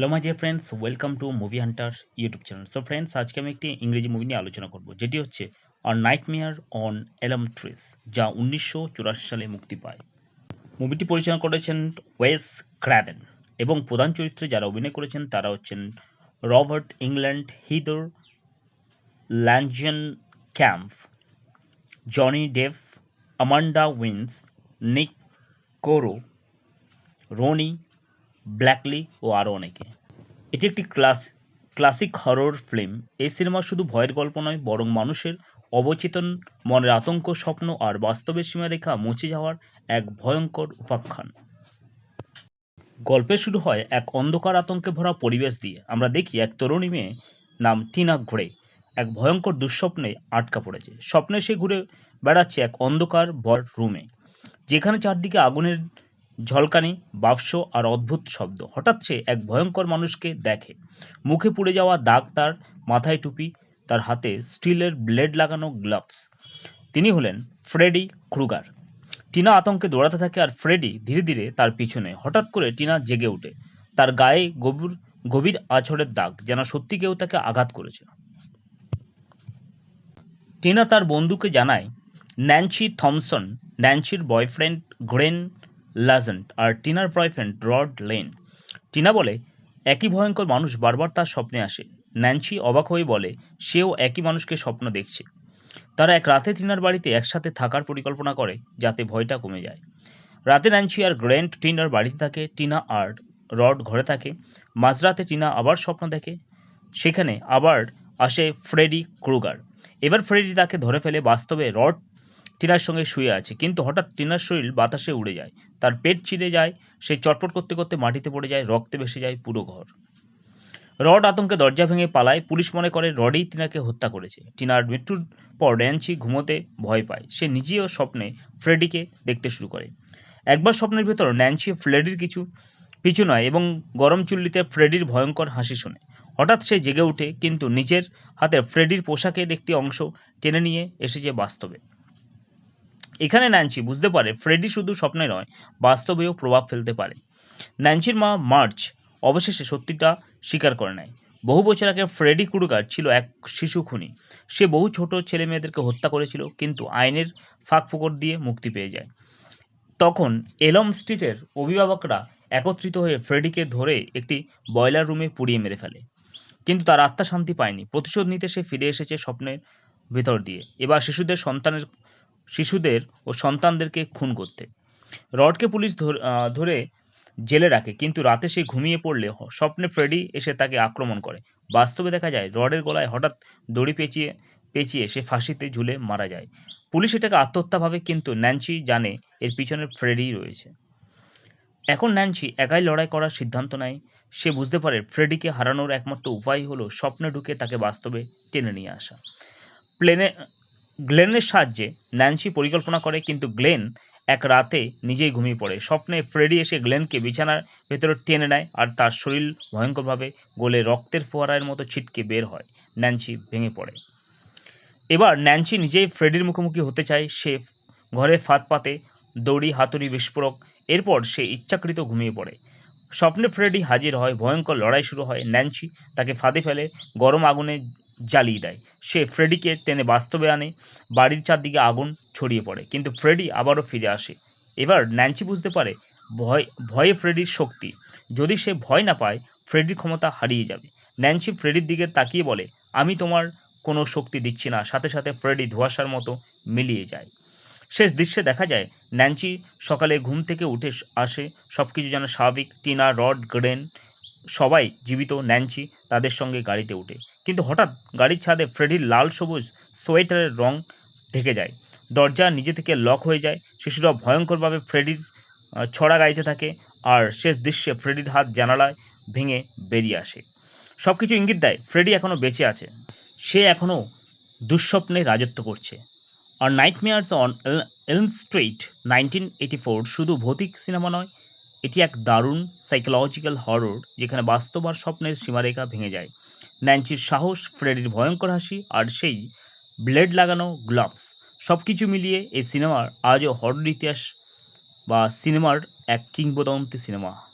Hello my dear friends welcome to Movie Hunter YouTube channel so friends আজকে আমি একটি ইংরেজি মুভি নিয়ে আলোচনা করব। যেটি হচ্ছে on nightmare on Elm Street যা উনিশশো চুরাশি সালে মুক্তি পায়। মুভিটি পরিচালনা করেছেন ওয়েস ক্র্যাবেন এবং প্রধান চরিত্রে যারা অভিনয় করেছেন তারা হচ্ছেন Robert Englund, Heather Langenkamp Johnny Depp, Amanda Wyss, Nick Corri, Ronee Blakley ও আরও অনেকে। এটি একটি ক্লাস ক্লাসিক হরর ফিল্ম এই সিনেমা শুধু ভয়ের গল্প নয়, বরং মানুষের অবচেতন মনের আতঙ্ক, স্বপ্ন আর বাস্তবের সীমারেখা মুছে যাওয়ার এক ভয়ঙ্কর উপাখ্যান। গল্পের শুরু হয় এক অন্ধকার আতঙ্কে ভরা পরিবেশ দিয়ে। আমরা দেখি এক তরুণী মেয়ে নাম টিনা ঘুরে এক ভয়ঙ্কর দুঃস্বপ্নে আটকা পড়েছে। স্বপ্নে সে ঘুরে বেড়াচ্ছে এক অন্ধকার ভর রুমে, যেখানে চারদিকে আগুনের ঝলকানি বাক্স আর অদ্ভুত শব্দ। হঠাৎ সে এক ভয়ঙ্কর মানুষকে দেখে। মুখে পুড়ে যাওয়া দাগ তার মাথায় টুপি, তার হাতে স্টিলের ব্লেড লাগানো গ্লাভস। তিনি হলেন ফ্রেডি ক্রুগার। টিনা আতঙ্কে দৌড়াতে থাকে আর ফ্রেডি ধীরে ধীরে তার পিছনে। হঠাৎ করে টিনা জেগে ওঠে। তার গায়ে গভীর গভীর আছড়ের দাগ, যেন সত্যি কেউ তাকে আঘাত করেছে। টিনা তার বন্ধুকে জানায়, ন্যান্সি থমসন, ন্যান্সির বয়ফ্রেন্ড গ্রেন লাজেন্ট আর টিনার বয়ফ্রেন্ড রড লেন টিনা বলে, একই ভয়ঙ্কর মানুষ বারবার তার স্বপ্নে আসে। ন্যান্সি অবাক হয়ে বলে, সেও একই মানুষকে স্বপ্ন দেখছে। তারা এক রাতে টিনার বাড়িতে একসাথে থাকার পরিকল্পনা করে, যাতে ভয়টা কমে যায়। রাতে ন্যান্সি আর গ্র্যান্ড টিনার বাড়িতে থাকে, টিনা আর রড ঘরে থাকে। মাঝরাতে টিনা আবার স্বপ্ন দেখে। সেখানে আবার আসে ফ্রেডি ক্রুগার। এবার ফ্রেডি তাকে ধরে ফেলে, বাস্তবে রড টিনার সঙ্গে শুয়ে আছে। কিন্তু হঠাৎ টিনার শরীর বাতাসে উড়ে যায়। তার পেট ছিঁড়ে যায়, সে চটপট করতে করতে মাটিতে পড়ে যায়, রক্তে ভেসে যায় পুরো ঘর। রড আতঙ্কে দরজা ভেঙে পালায়। পুলিশ মনে করে, রডই টিনাকে হত্যা করেছে। টিনার মৃত্যুর পর ড্যান্সি ঘুমোতে ভয় পায়। সে নিজেও স্বপ্নে ফ্রেডিকে দেখতে শুরু করে। একবার স্বপ্নের ভেতর ন্যান্সি ফ্রেডির কিছু, পিছু নয় এবং গরম চুল্লিতে ফ্রেডির ভয়ঙ্কর হাসি শোনে। হঠাৎ সে জেগে ওঠে, কিন্তু নিজের হাতে ফ্রেডির পোশাকের একটি অংশ টেনে নিয়ে এসেছে বাস্তবে। এখানে ন্যান্সি বুঝতে পারে ফ্রেডি শুধু স্বপ্নে নয়, বাস্তবেও প্রভাব ফেলতে পারে। ন্যান্সির মা মার্চ অবশেষে সত্যিটা স্বীকার করে নেয়। বহু বছর আগে ফ্রেডি ক্রুগার ছিল এক শিশু খুনি। সে বহু ছোট ছেলে মেয়েদেরকে হত্যা করেছিল, কিন্তু আইনের ফাঁক ফোকর দিয়ে মুক্তি পেয়ে যায়। তখন এলম স্ট্রিটের অভিভাবকরা একত্রিত হয়ে ফ্রেডিকে ধরে একটি বয়লার রুমে পুড়িয়ে মেরে ফেলে। কিন্তু তার আত্মা শান্তি পায়নি। প্রতিশোধ নিতে সে ফিরে এসেছে স্বপ্নের ভেতর দিয়ে। এবার শিশুদের সন্তানের শিশুদের ও সন্তানদেরকে খুন করতে। রডকে পুলিশ ধরে জেলে রাখে, কিন্তু রাতে সে ঘুমিয়ে পড়লে স্বপ্নে ফ্রেডি এসে তাকে আক্রমণ করে। বাস্তবে দেখা যায়, রডের গলায় হঠাৎ দড়ি পেঁচিয়ে পেঁচিয়ে সে ফাঁসিতে ঝুলে মারা যায়। পুলিশ এটাকে আত্মহত্যা ভাবে, কিন্তু ন্যান্সি জানে এর পিছনে ফ্রেডি রয়েছে। এখন ন্যান্সি একাই লড়াই করার সিদ্ধান্ত নেয়। সে বুঝতে পারে ফ্রেডিকে হারানোর একমাত্র উপায় হলো স্বপ্নে ঢুকে তাকে বাস্তবে টেনে নিয়ে আসা। প্লেনে গ্লেনের সাহায্যে ন্যান্সি পরিকল্পনা করে, কিন্তু গ্লেন এক রাতে নিজেই ঘুমিয়ে পড়ে। স্বপ্নে ফ্রেডি এসে গ্লেনকে বিছানার ভেতরে টেনে নেয় আর তার শরীর ভয়ঙ্করভাবে গলে রক্তের ফোয়ারার মতো ছিটকে বের হয়। ন্যান্সি ভেঙে পড়ে। এবার ন্যান্সি নিজেই ফ্রেডির মুখোমুখি হতে চায়। সে ঘরে ফাঁদ পাতে, দড়ি, হাতুড়ি, বিস্ফোরক, এরপর সে ইচ্ছাকৃত ঘুমিয়ে পড়ে। স্বপ্নে ফ্রেডি হাজির হয়, ভয়ঙ্কর লড়াই শুরু হয়। ন্যান্সি তাকে ফাঁদে ফেলে, গরম আগুনে জ্বালিয়ে দেয়। সে ফ্রেডিকে টেনে বাস্তবে আনে, বাড়ির চারদিকে আগুন ছড়িয়ে পড়ে। কিন্তু ফ্রেডি আবারও ফিরে আসে। এবার ন্যান্সি বুঝতে পারে, ভয়, ভয়ে ফ্রেডির শক্তি। যদি সে ভয় না পায়, ফ্রেডির ক্ষমতা হারিয়ে যাবে। ন্যান্সি ফ্রেডির দিকে তাকিয়ে বলে, আমি তোমার কোনো শক্তি দিচ্ছি না। সাথে সাথে ফ্রেডি ধোয়াশার মতো মিলিয়ে যায়। শেষ দৃশ্যে দেখা যায়, ন্যান্সি সকালে ঘুম থেকে উঠে আসে। সব কিছু যেন স্বাভাবিক। টিনা, রড, গ্রেন সবাই জীবিত ন্যান্সি তাদের সঙ্গে গাড়িতে উঠে। কিন্তু হঠাৎ গাড়ির ছাদে ফ্রেডির লাল সবুজ সোয়েটারের রং ঢেকে যায়। দরজা নিজে থেকে লক হয়ে যায়। শিশুরা ভয়ঙ্করভাবে ফ্রেডির ছড়া গাইতে থাকে আর শেষ দৃশ্যে ফ্রেডির হাত জানালায় ভেঙে বেরিয়ে আসে। সব কিছু ইঙ্গিত দেয়, ফ্রেডি এখনও বেঁচে আছে। সে এখনও দুঃস্বপ্নে রাজত্ব করছে। আর Nightmares on Elm Street nineteen eighty four শুধু ভৌতিক সিনেমা নয় এটি এক দারুণ সাইকোলজিক্যাল হরর যেখানে বাস্তব আর স্বপ্নের সীমারেখা ভেঙে যায়। ন্যান্সির সাহস, ফ্রেডির ভয়ঙ্কর হাসি আর সেই ব্লেড লাগানো গ্লাভস সব কিছু মিলিয়ে এই সিনেমার আজও হরর ইতিহাস বা সিনেমার এক কিংবদন্তি সিনেমা।